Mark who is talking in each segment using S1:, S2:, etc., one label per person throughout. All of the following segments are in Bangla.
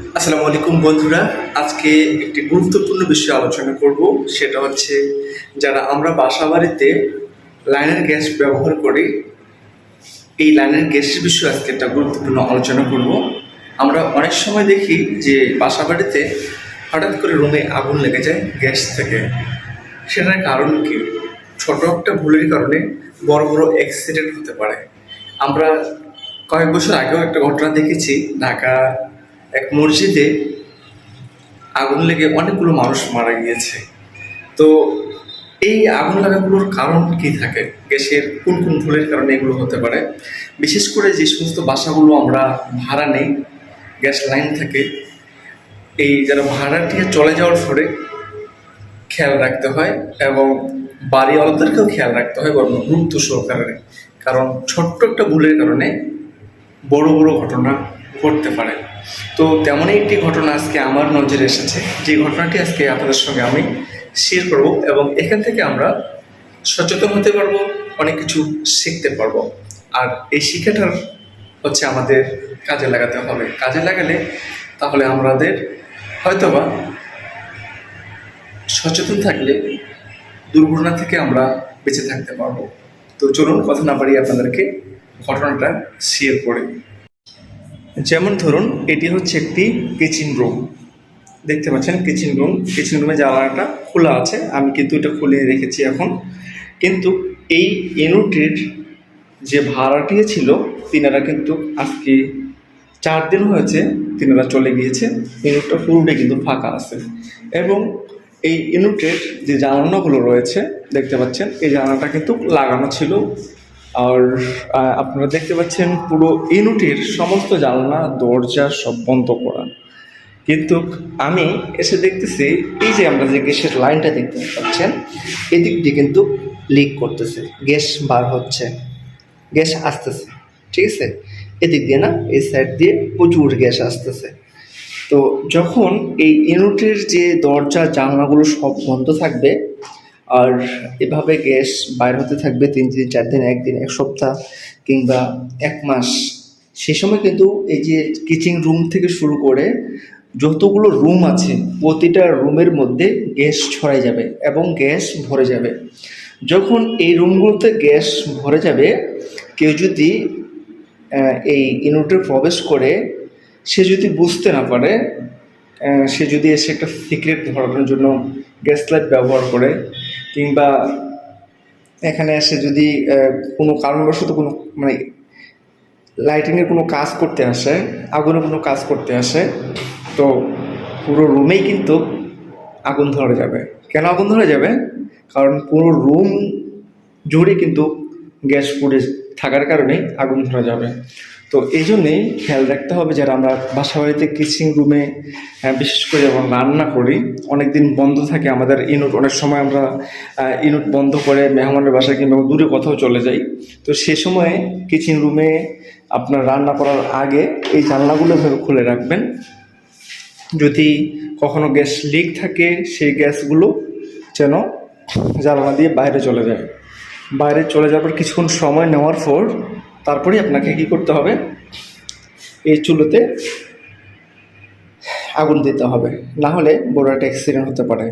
S1: আসসালামু আলাইকুম বন্ধুরা, আজকে একটি গুরুত্বপূর্ণ বিষয় আলোচনা করব, সেটা হচ্ছে যারা আমরা বাসা বাড়িতে লাইনের গ্যাস ব্যবহার করি, এই লাইনের গ্যাসের বিষয়ে আজকে একটা গুরুত্বপূর্ণ আলোচনা করব। আমরা অনেক সময় দেখি যে বাসা বাড়িতে হঠাৎ করে রুমে আগুন লেগে যায়, গ্যাস থেকে। সেটার কারণ কি? ছোট একটা ভুলের কারণে বড় বড় অ্যাক্সিডেন্ট হতে পারে। আমরা কয়েক বছর আগেও একটা ঘটনা দেখেছি, ঢাকা এক মসজিদে আগুন লেগে অনেকগুলো মানুষ মারা গিয়েছে। তো এই আগুন লাগাগুলোর কারণ কি থাকে? গ্যাসের কোন কোন ভুলের কারণে এগুলো হতে পারে? বিশেষ করে যে সমস্ত বাসাগুলো আমরা ভাড়া নেই, গ্যাস লাইন থাকে, এই যারা ভাড়াটিয়া চলে যাওয়ার পরে খেয়াল রাখতে হয় এবং বাড়িওয়ালাদেরকেও খেয়াল রাখতে হয় বরং গুরুত্ব সহকারে। কারণ ছোট্ট একটা ভুলের কারণে বড় বড় ঘটনা ঘটতে পারে। তো তেমনই একটি ঘটনা আজকে আমার নজরে এসেছে। যে ঘটনাটি আজকে আপনাদের সঙ্গে আমি শেয়ার করব এবং এখান থেকে আমরা সচেতন হতে পারব, অনেক কিছু শিখতে পারব। আর এই শিক্ষাটার হচ্ছে আমাদের কাজে লাগাতে হবে। কাজে লাগালে তাহলে আমাদের হয়তোবা সচেতন থাকলে দুর্ঘটনা থেকে আমরা বেঁচে থাকতে পারব। তো চলুন কথা না বাড়িয়ে আপনাদেরকে ঘটনাটা শেয়ার করি যেমন ধরুন, এটি হচ্ছে একটি কিচেন রুম দেখতে পাচ্ছেন কিচেন রুম কিচেন রুমে জানালাটা খোলা আছে। আমি কিন্তু এটা খুলে রেখেছি এখন। কিন্তু এই ইউনিটের যে ভাড়াটিয়া ছিল, তিনারা কিন্তু আজকে চার দিন হয়েছে, তিনারা চলে গিয়েছে। ইউনিটটা পুরোটাই কিন্তু ফাঁকা আছে। এবং এই ইউনিটের যে জানালাগুলো রয়েছে, দেখতে পাচ্ছেন, এই জানালাটা কিন্তু লাগানো ছিল আর আপনারা দেখতে পাচ্ছেন পুরো ইউনিটের সমস্ত জানলা, দরজা সব বন্ধ করা। কিন্তু আমি এসে দেখতেছি, এই যে আমরা যে গ্যাসের লাইনটা দেখতে পাচ্ছেন, এদিক দিয়ে কিন্তু লিক করতেছে, গ্যাস বার হচ্ছে, গ্যাস আসতেছে, ঠিক আছে? এদিক দিয়ে না, এই সাইড দিয়ে প্রচুর গ্যাস আসতেছে। তো যখন এই ইউনিটের যে দরজা, জানলাগুলো সব বন্ধ থাকবে আর এভাবে গ্যাস বাইর হতে থাকবে তিন দিন, চার দিন, একদিন, এক সপ্তাহ কিংবা এক মাস। সে সময় কিন্তু এই যে কিচেন রুম থেকে শুরু করে যতগুলো রুম আছে, প্রতিটা রুমের মধ্যে গ্যাস ছড়াই যাবে এবং গ্যাস ভরে যাবে। যখন এই রুমগুলোতে গ্যাস ভরে যাবে, কেউ যদি এই ইউনিটে প্রবেশ করে, সে যদি বুঝতে না পারে সে যদি এসে একটা সিক্রেট ধরানোর জন্য গ্যাস লাইট ব্যবহার করে কিংবা এখানে এসে যদি কোনো কারণবশত কোনো মানে লাইটিংয়ের কোনো কাজ করতে আসে আগুনের কোনো কাজ করতে আসে, তো পুরো রুমেই কিন্তু আগুন ধরে যাবে। কেন আগুন ধরে যাবে? কারণ পুরো রুম জুড়ে কিন্তু গ্যাস পুড়ে থাকার কারণে আগুন ধরা যাবে। তো এই জন্যেই খেয়াল রাখতে হবে যারা আমরা বাসা বাড়িতে কিচিং রুমে বিশেষ করে যখন রান্না করি অনেক দিন বন্ধ থাকে আমাদের ইউনিট অনেক সময় আমরা ইউনিট বন্ধ করে মেহমানের বাসায় কিংবা দূরে কোথাও চলে যাই। তো সে সময়ে কিচেন রুমে আপনার রান্না করার আগে এই জানলাগুলো খুলে রাখবেন। যদি কখনো গ্যাস লিক থাকে, সেই গ্যাসগুলো যেন জানলা দিয়ে বাইরে চলে যায়। বাইরে চলে যাবার কিছুক্ষণ সময় নেওয়ার পর তারপরেই আপনাকে কি করতে হবে? এই চুলোতে আগুন দিতে হবে। না হলে বড় একটা অ্যাক্সিডেন্ট হতে পারে।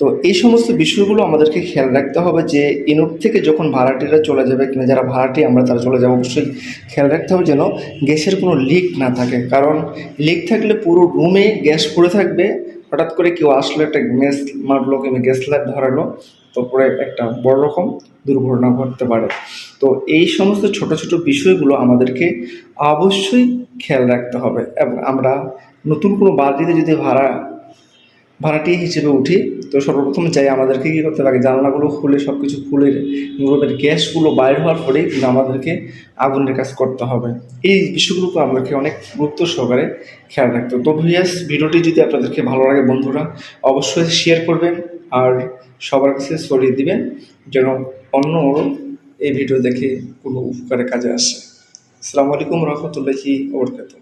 S1: তো এই সমস্ত বিষয়গুলো আমাদেরকে খেয়াল রাখতে হবে যে ইউনিট থেকে যখন ভাড়াটিরা চলে যাবে কিনা যারা ভাড়াটি আমরা তারা চলে যাব, অবশ্যই খেয়াল রাখতে হবে যেন গ্যাসের কোনো লিক না থাকে। কারণ লিক থাকলে পুরো রুমে গ্যাস পড়ে থাকবে। হঠাৎ করে কেউ আসলো, একটা গ্যাস মারলো কিংবা গ্যাস লাইট ধরালো। তারপরে একটা বড় রকম দুর্ঘটনা ঘটতে পারে। তো এই সমস্ত ছোট ছোট বিষয়গুলো আমাদেরকে অবশ্যই খেয়াল রাখতে হবে এবং আমরা নতুন কোনো বাড়িতে যদি ভাড়া ভাড়াটি হিসেবে উঠি, তো সর্বপ্রথম চাই আমাদেরকে কী করতে হবে? জানলাগুলো খুলে সব কিছু খুলে রুমের গ্যাসগুলো বাইর হওয়ার পরেই কিন্তু আমাদেরকে আগুনের কাজ করতে হবে। এই বিষয়গুলোকে আমাদেরকে অনেক গুরুত্ব সহকারে খেয়াল রাখতে হবে। তো ভিডিওটি যদি আপনাদেরকে ভালো লাগে বন্ধুরা, অবশ্যই শেয়ার করবেন। আর সবার কাছে ছড়িয়ে দিবেন যেন অন্য এই ভিডিও দেখে কোনো উপকারে কাজে আসে। আসসালামু আলাইকুম রহমতুল্লাহি ওবরকাতুহ